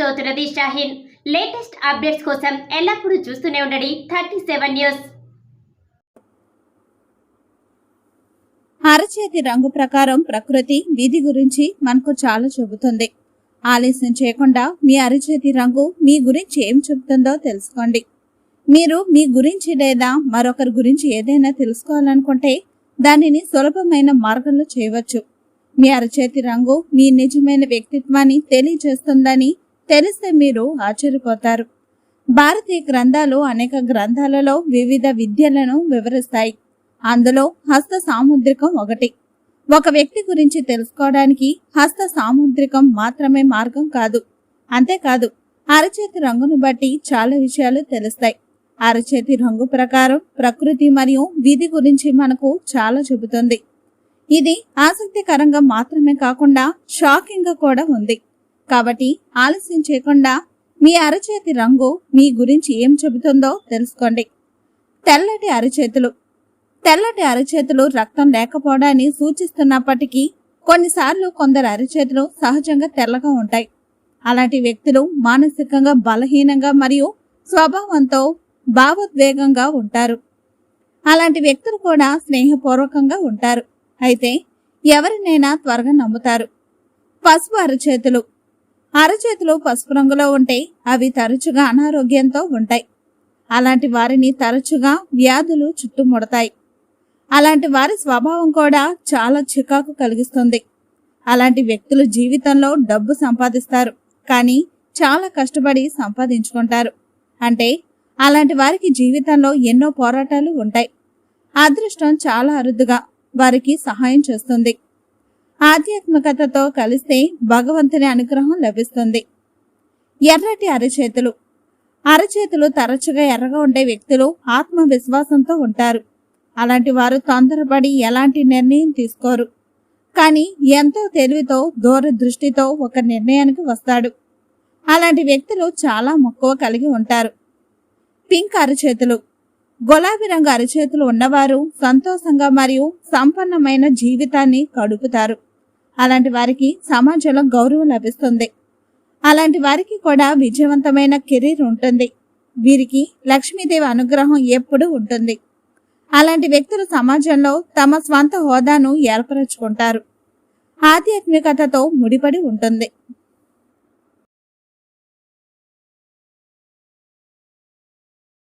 చౌతురది Shaheen. Latest updates కోసం ఎల్లప్పుడూ చూస్తూనే ఉండండి థర్టీ సెవెన్ న్యూస్. అరచేతి రంగు ప్రకారం ప్రకృతి విధి గురించి మనకు చాలా చెబుతుంది. ఆలస్యం చేయకుండా మీ అరచేతి రంగు మీ గురించి ఏం చెబుతుందో తెలుసుకోండి. మీరు మీ గురించి లేదా మరొకరి గురించి ఏదైనా తెలుసుకోవాలనుకుంటే దానిని సులభమైన మార్గంలో చేయవచ్చు. మీ అరచేతి రంగు మీ నిజమైన వ్యక్తిత్వాన్ని తెలియజేస్తుందని తెలిస్తే మీరు ఆశ్చర్యపోతారు. భారతీయ గ్రంథాలు అనేక గ్రంథాలలో వివిధ విద్యలను వివరిస్తాయి. అందులో హస్త సాముద్రికం ఒకటి. ఒక వ్యక్తి గురించి తెలుసుకోవడానికి హస్త సాముద్రికం మాత్రమే మార్గం కాదు. అంతేకాదు అరచేతి రంగును బట్టి చాలా విషయాలు తెలుస్తాయి. అరచేతి రంగు ప్రకారం ప్రకృతి మరియు విధి గురించి మనకు చాలా చెబుతుంది. ఇది ఆసక్తికరంగా మాత్రమే కాకుండా షాకింగ్గా కూడా ఉంది. కాబట్టి ఆలస్యం చేయకుండా మీ అరచేతి రంగు మీ గురించి ఏం చెబుతుందో తెలుసుకోండి. తెల్లటి అరచేతులు. తెల్లటి అరచేతులు రక్తం లేకపోవడాన్ని సూచిస్తున్నప్పటికీ కొన్నిసార్లు కొందరు అరచేతులు సహజంగా తెల్లగా ఉంటాయి. అలాంటి వ్యక్తులు మానసికంగా బలహీనంగా మరియు స్వభావంతో భావోద్వేగంగా ఉంటారు. అలాంటి వ్యక్తులు కూడా స్నేహపూర్వకంగా ఉంటారు. అయితే ఎవరినైనా త్వరగా నమ్ముతారు. పసుపు అరచేతులు. అరచేతులు పసుపు రంగులో ఉంటే అవి తరచుగా అనారోగ్యంతో ఉంటాయి. అలాంటి వారిని తరచుగా వ్యాధులు చుట్టుముడతాయి. అలాంటి వారి స్వభావం కూడా చాలా చికాకు కలిగిస్తుంది. అలాంటి వ్యక్తులు జీవితంలో డబ్బు సంపాదిస్తారు. కానీ చాలా కష్టపడి సంపాదించుకుంటారు. అంటే అలాంటి వారికి జీవితంలో ఎన్నో పోరాటాలు ఉంటాయి. అదృష్టం చాలా అరుదుగా. వారికి సహాయం చేస్తుంది. ఆధ్యాత్మికతతో కలిస్తే భగవంతుని అనుగ్రహం లభిస్తుంది. ఎర్రటి అరచేతులు. అరచేతులు తరచుగా ఎర్రగా ఉండే వ్యక్తులు ఆత్మవిశ్వాసంతో ఉంటారు. అలాంటి వారు తొందరపడి ఎలాంటి నిర్ణయం తీసుకోరు. కానీ ఎంతో తెలివితో దూరదృష్టితో ఒక నిర్ణయానికి వస్తాడు. అలాంటి వ్యక్తులు చాలా మక్కువ కలిగి ఉంటారు. పింక్ అరచేతులు. గులాబీ రంగు అరచేతులు ఉన్నవారు సంతోషంగా మరియు సంపన్నమైన జీవితాన్ని గడుపుతారు. అలాంటి వారికి సమాజంలో గౌరవం లభిస్తుంది. అలాంటి వారికి కూడా విజయవంతమైన కెరీర్ ఉంటుంది. వీరికి లక్ష్మీదేవి అనుగ్రహం ఎప్పుడూ ఉంటుంది. అలాంటి వ్యక్తులు సమాజంలో తమ స్వంత హోదాను ఏర్పరచుకుంటారు. ఆధ్యాత్మికతతో ముడిపడి ఉంటుంది.